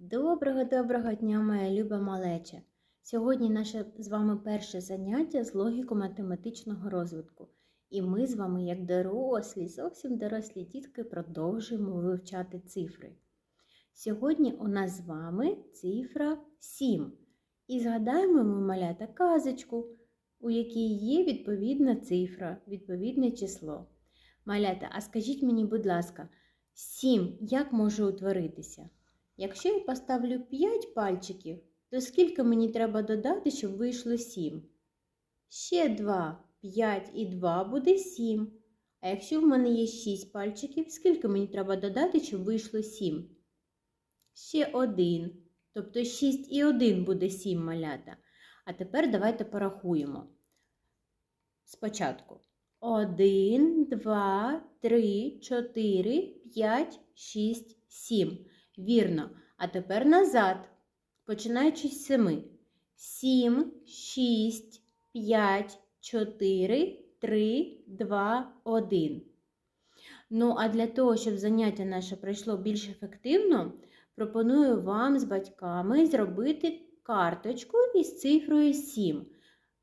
Доброго-доброго дня, моя люба малеча! Сьогодні наше з вами перше заняття з логіко-математичного розвитку. І ми з вами, як дорослі, зовсім дорослі дітки, продовжуємо вивчати цифри. Сьогодні у нас з вами цифра 7. І згадаємо ми малята казочку, у якій є відповідна цифра, відповідне число. Малята, а скажіть мені, будь ласка, 7 як може утворитися? Якщо я поставлю 5 пальчиків, то скільки мені треба додати, щоб вийшло 7? Ще 2. 5 і 2 буде 7. А якщо в мене є 6 пальчиків, скільки мені треба додати, щоб вийшло 7? Ще 1. Тобто 6 і 1 буде 7 малята. А тепер давайте порахуємо. Спочатку. 1, 2, 3, 4, 5, 6, 7. Вірно. А тепер назад. Починаючи з 7. 7, 6, 5, 4, 3, 2, 1. Ну, а для того, щоб заняття наше пройшло більш ефективно, пропоную вам з батьками зробити карточку із цифрою 7.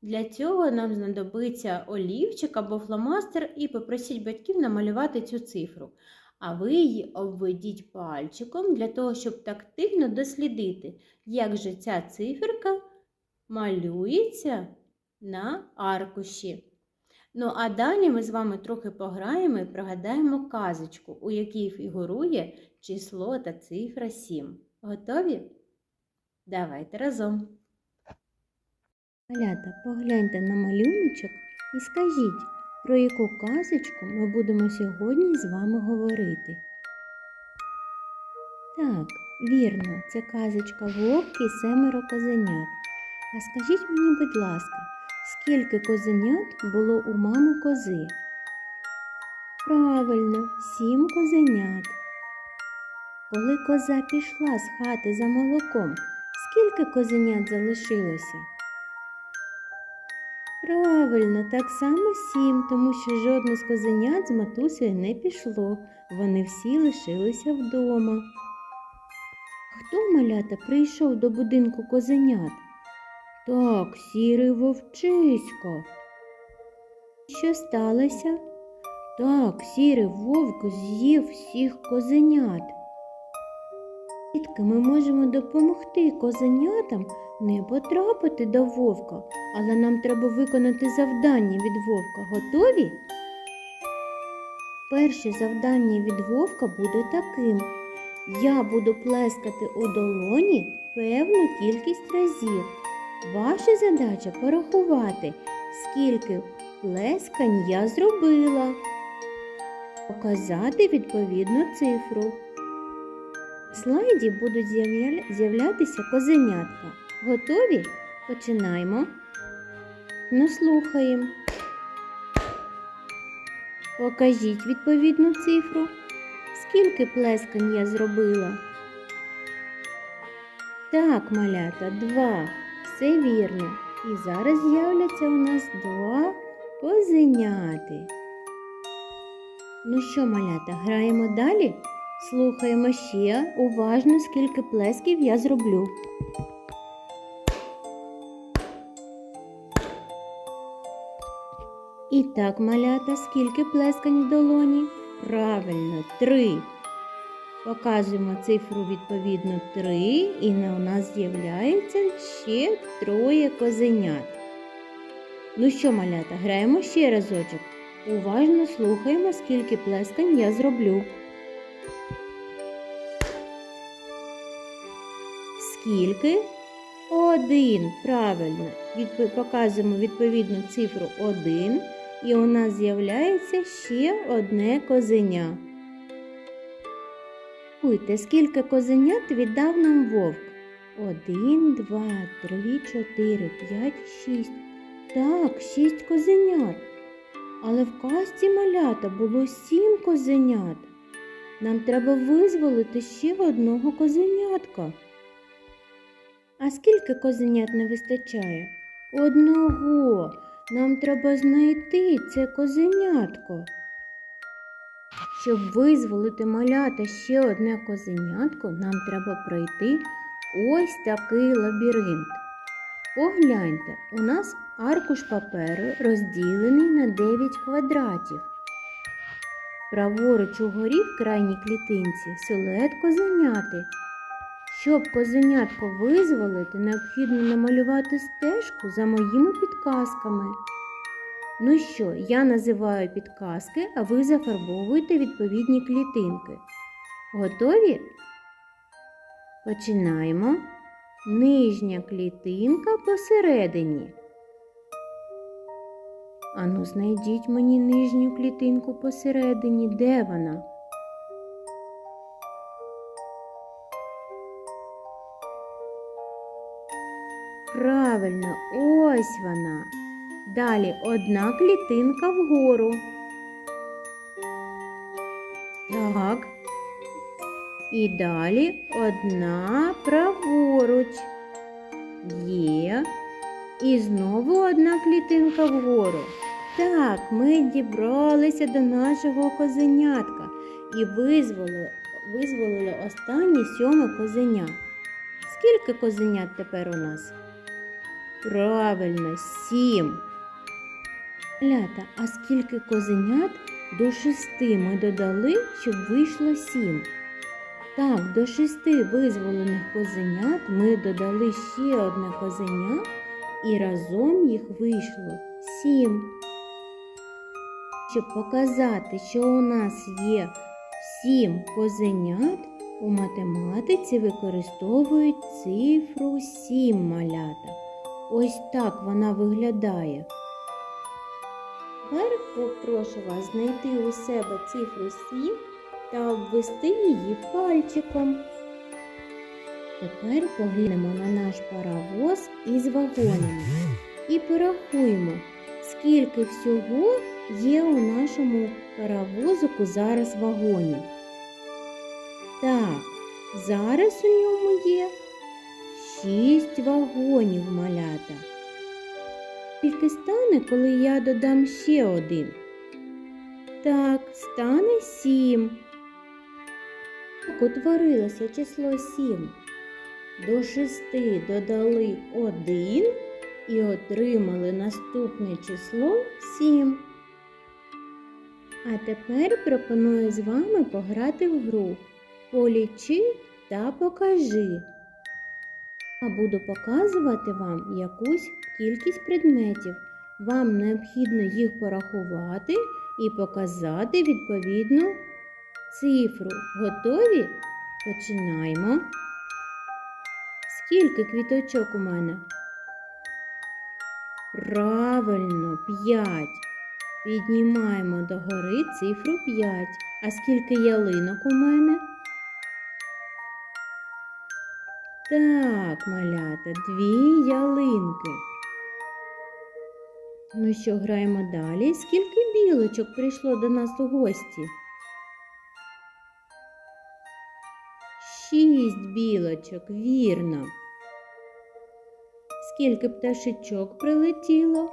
Для цього нам знадобиться олівчик або фломастер і попросіть батьків намалювати цю цифру. А ви її обведіть пальчиком для того, щоб тактильно дослідити, як же ця циферка малюється на аркуші. Ну, а далі ми з вами трохи пограємо і пригадаємо казочку, у якій фігурує число та цифра 7. Готові? Давайте разом. Малята, погляньте на малюночок і скажіть, про яку казочку ми будемо сьогодні з вами говорити. Так, вірно, це казочка Вовк семеро козенят. А скажіть мені, будь ласка, скільки козенят було у мами кози? Правильно, сім козенят. Коли коза пішла з хати за молоком, скільки козенят залишилося? Правильно, так само сім, тому що жодне з козенят з матусею не пішло. Вони всі лишилися вдома. Хто малята прийшов до будинку козенят? Так, сірий вовчисько. Що сталося? Так, сірий вовк з'їв всіх козенят. Дітки, ми можемо допомогти козенятам не потрапити до вовка, але нам треба виконати завдання від вовка. Готові? Перше завдання від вовка буде таким. Я буду плескати у долоні певну кількість разів. Ваша задача порахувати, скільки плескань я зробила. Показати відповідну цифру. Слайді будуть з'явля- з'являтися козенятка. Готові? Починаємо. Ну, слухаємо. Покажіть відповідну цифру. Скільки плескань я зробила? Так, малята, два. Все вірно. І зараз з'являться у нас два козеняти. Ну що, малята, граємо далі? Слухаємо ще уважно, скільки плесків я зроблю. І так, малята, скільки плескань в долоні? Правильно, три. Показуємо цифру відповідно 3, і у нас з'являється ще троє козенят. Ну що, малята, граємо ще разочок. Уважно слухаємо, скільки плескань я зроблю. Скільки? Один. Правильно. Відп... Показуємо відповідну цифру 1, і у нас з'являється ще одне козеня. Рахуйте, скільки козенят віддав нам вовк. Один, два, три, чотири, п'ять, шість. Так, шість козенят. Але в казці малята було сім козенят. Нам треба визволити ще одного козенятка. А скільки козенят не вистачає? Одного. Нам треба знайти це козенятко. Щоб визволити малята ще одне козенятко, нам треба пройти ось такий лабіринт. Погляньте, у нас аркуш паперу розділений на 9 квадратів. Праворуч угорі в крайній клітинці силует козеняти. Щоб козенятко визволити, необхідно намалювати стежку за моїми підказками. Ну що, я називаю підказки, а ви зафарбовуєте відповідні клітинки. Готові? Починаємо. Нижня клітинка посередині. Ану, знайдіть мені нижню клітинку посередині. Де вона? Правильно, ось вона. Далі одна клітинка вгору. Так. І далі одна праворуч. Є. І знову одна клітинка вгору. Так, ми дібралися до нашого козенятка і визволили, визволили останнє сьоме козеня. Скільки козенят тепер у нас? Правильно, сім. Лята, а скільки козенят до шести ми додали, щоб вийшло сім? Так, до шести визволених козенят ми додали ще одне козеня і разом їх вийшло сім. Щоб показати, що у нас є сім козенят, у математиці використовують цифру сім малята. Ось так вона виглядає. Тепер попрошу вас знайти у себе цифру 7 та обвести її пальчиком. Тепер поглянемо на наш паровоз із вагонами і порахуємо, скільки всього є у нашому паровозику зараз вагонів. Так, зараз у ньому є шість вагонів малята. Скільки стане, коли я додам ще один? Так, стане сім. Так утворилося число сім. До шести додали один і отримали наступне число сім. А тепер пропоную з вами пограти в гру Полічи та покажи. А буду показувати вам якусь кількість предметів. Вам необхідно їх порахувати і показати відповідну цифру. Готові? Починаємо. Скільки квіточок у мене? Правильно, 5. Піднімаємо догори цифру 5. А скільки ялинок у мене? Так, малята, дві ялинки. Ну що, граємо далі? Скільки білочок прийшло до нас у гості? Шість білочок, вірно. Скільки пташечок прилетіло?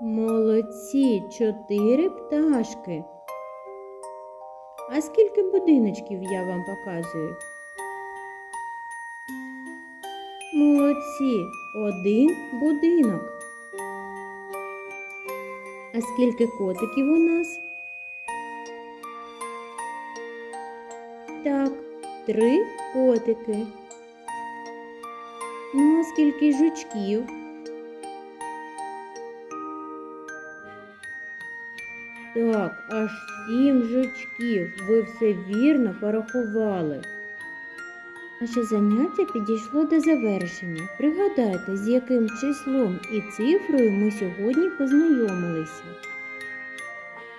Молодці, чотири пташки. А скільки будиночків я вам показую? Молодці, один будинок. А скільки котиків у нас? Так, три котики. Ну, а скільки жучків? Так, аж сім жучків. Ви все вірно порахували. Наше заняття підійшло до завершення. Пригадайте, з яким числом і цифрою ми сьогодні познайомилися.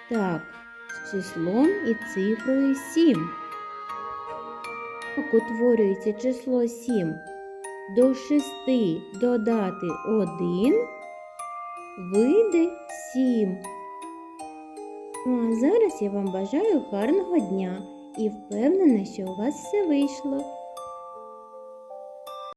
Так, з числом і цифрою 7. Як утворюється число 7? До 6 додати 1 вийде 7. Ну а зараз я вам бажаю гарного дня і впевнена, що у вас все вийшло.